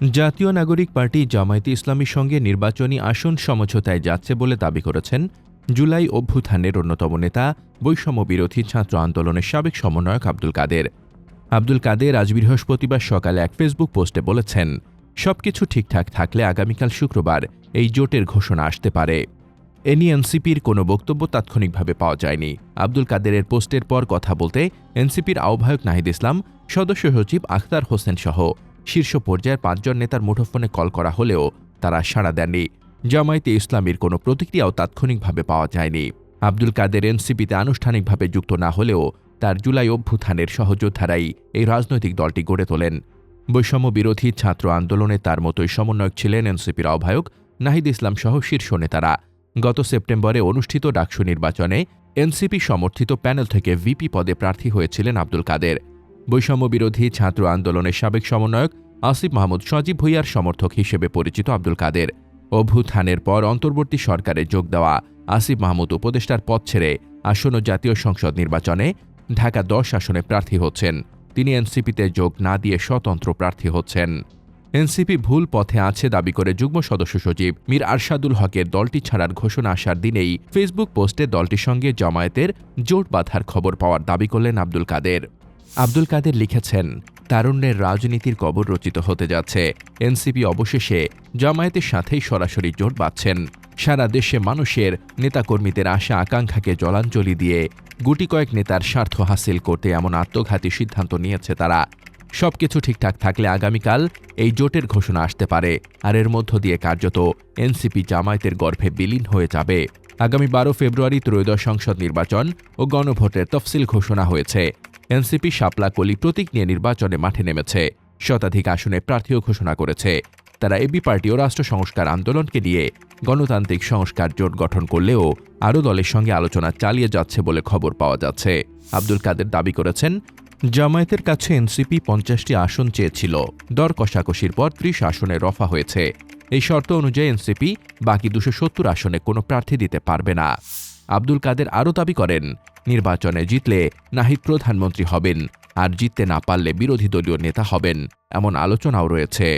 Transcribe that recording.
জাতীয় নাগরিক পার্টি জামায়াতে ইসলামীর সঙ্গে নির্বাচনী আসন সমঝোতায় যাচ্ছে বলে দাবি করেছেন জুলাই অভ্যুত্থানের অন্যতম নেতা, বৈষম্য বিরোধী ছাত্র আন্দোলনের সাবেক সমন্বয়ক আব্দুল কাদের। আব্দুল কাদের আজ বৃহস্পতিবার সকালে এক ফেসবুক পোস্টে বলেছেন, সবকিছু ঠিকঠাক থাকলে আগামীকাল শুক্রবার এই জোটের ঘোষণা আসতে পারে। এ নিয়ে এনসিপির কোনো বক্তব্য তাৎক্ষণিকভাবে পাওয়া যায়নি। আব্দুল কাদেরের পোস্টের পর কথা বলতে এনসিপির আহ্বায়ক নাহিদ ইসলাম, সদস্য সচিব আখতার হোসেন সহ শীর্ষ পর্যায়ের পাঁচজন নেতার মুঠোফোনে কল করা হলেও তারা সাড়া দেননি। জামায়াতে ইসলামীর কোনো প্রতিক্রিয়াও তাৎক্ষণিকভাবে পাওয়া যায়নি। আব্দুল কাদের এনসিপিতে আনুষ্ঠানিকভাবে যুক্ত না হলেও তার জুলাই অভ্যুত্থানের সহযোদ্ধারাই এই রাজনৈতিক দলটি গড়ে তোলেন। বৈষম্য বিরোধী ছাত্র আন্দোলনে তার মতোই সমন্বয়ক ছিলেন এনসিপির আহ্বায়ক নাহিদ ইসলাম সহ শীর্ষ নেতারা। গত সেপ্টেম্বরে অনুষ্ঠিত ডাকসু নির্বাচনে এনসিপি সমর্থিত প্যানেল থেকে ভিপি পদে প্রার্থী হয়েছিলেন আব্দুল কাদের। বৈষম্য বিরোধী ছাত্র আন্দোলনের সাবেক সমন্বয়ক আসিফ মাহমুদ সজীব ভুইয়ার সমর্থক হিসেবে পরিচিত আব্দুল কাদের। অভ্যুত্থানের পর অন্তর্বর্তী সরকারে যোগ দেওয়া আসিফ মাহমুদ উপদেষ্টার পদ ছেড়ে আসন্ন জাতীয় সংসদ নির্বাচনে ঢাকা দশ আসনে প্রার্থী হচ্ছেন। তিনি এনসিপিতে যোগ না দিয়ে স্বতন্ত্র প্রার্থী হচ্ছেন। এনসিপি ভুল পথে আছে দাবি করে যুগ্ম সদস্য সচিব মীর আরশাদুল হকের দলটি ছাড়ার ঘোষণা আসার দিনেই ফেসবুক পোস্টে দলটির সঙ্গে জামায়াতের জোট বাঁধার খবর পাওয়ার দাবি করলেন আব্দুল কাদের। আব্দুল কাদের লিখেছেন, তারুণ্যের রাজনীতির কবর রচিত হতে যাচ্ছে। এনসিপি অবশেষে জামায়াতের সাথেই সরাসরি জোট বাঁধছেন। সারা দেশে মানুষের নেতাকর্মীদের আশা আকাঙ্ক্ষাকে জলাঞ্জলি দিয়ে গুটি কয়েক নেতার স্বার্থ হাসিল করতে এমন আত্মঘাতী সিদ্ধান্ত নিয়েছে তারা। সবকিছু ঠিকঠাক থাকলে আগামীকাল এই জোটের ঘোষণা আসতে পারে। আর এর মধ্য দিয়ে কার্যত এনসিপি জামায়াতের গর্ভে বিলীন হয়ে যাবে। আগামী বারো ফেব্রুয়ারি ত্রয়োদশ সংসদ নির্বাচন ও গণভোটের তফসিল ঘোষণা হয়েছে। এনসিপি শাপলা কলি প্রতীক নিয়ে নির্বাচনে মাঠে নেমেছে। শতাধিক আসনে প্রার্থীও ঘোষণা করেছে। তারা এবি পার্টি ও রাষ্ট্র সংস্কার আন্দোলনকে নিয়ে গণতান্ত্রিক সংস্কার জোট গঠন করলেও আরও দলের সঙ্গে আলোচনা চালিয়ে যাচ্ছে বলে খবর পাওয়া যাচ্ছে। আব্দুল কাদের দাবি করেছেন, জামায়াতের কাছে এনসিপি পঞ্চাশটি আসন চেয়েছিল। দর কষাকষির পর ত্রিশ আসনে রফা হয়েছে। এই শর্ত অনুযায়ী এনসিপি বাকি দুশো সত্তর আসনে কোনো প্রার্থী দিতে পারবে না। আব্দুল কাদের আরও দাবি করেন নির্বাচনে জিতলে নাহিদ প্রধানমন্ত্রী হবেন, আর জিততে না পারলে বিরোধী দলীয় নেতা হবেন, এমন আলোচনাও রয়েছে।